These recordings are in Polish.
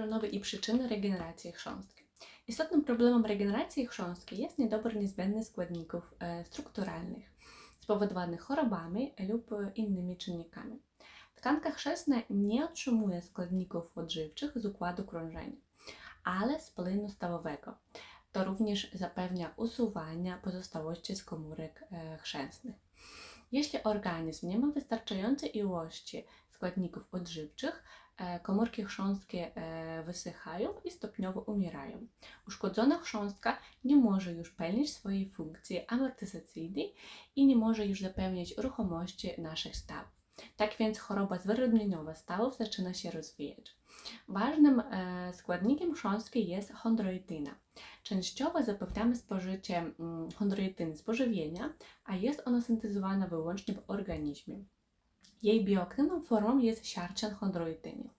hialuronowy i przyczyny regeneracji chrząstki. Istotnym problemem regeneracji chrząstki jest niedobór niezbędnych składników e, strukturalnych spowodowanych chorobami lub e, innymi czynnikami. Tkanka chrzestna nie otrzymuje składników odżywczych z układu krążenia, ale z płynu stawowego. To również zapewnia usuwanie pozostałości z komórek e, chrzęsnych. Jeśli organizm nie ma wystarczającej ilości składników odżywczych, e, komórki chrząstkie e, wysychają i stopniowo umierają. Uszkodzona chrząstka nie może już pełnić swojej funkcji amortyzacyjnej i nie może już zapewnić ruchomości naszych stawów. Tak więc choroba zwyrodnieniowa stawów zaczyna się rozwijać. Ważnym e, składnikiem chrząstki jest chondroityna. Częściowo zapewniamy spożycie mm, chondroityny z pożywienia, a jest ona syntezowana wyłącznie w organizmie. Jej bioaktywną formą jest siarczan chondroityny,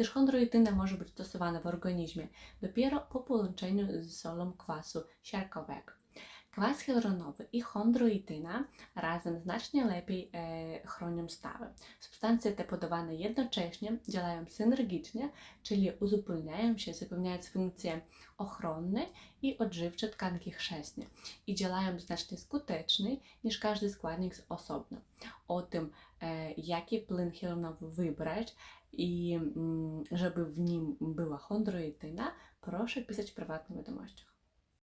gdyż chondroityna może być stosowana w organizmie dopiero po połączeniu z solą kwasu siarkowego. Kwas hialuronowy i chondroityna razem znacznie lepiej chronią stawy. Substancje te podawane jednocześnie działają synergicznie, czyli uzupełniają się, zapewniając funkcje ochronne i odżywcze tkanki chrzestnej i działają znacznie skuteczniej niż każdy składnik z osobna. O tym, jaki plyn hialuronowy wybrać i żeby w nim była chondroityna, proszę pisać w prywatnych wiadomościach.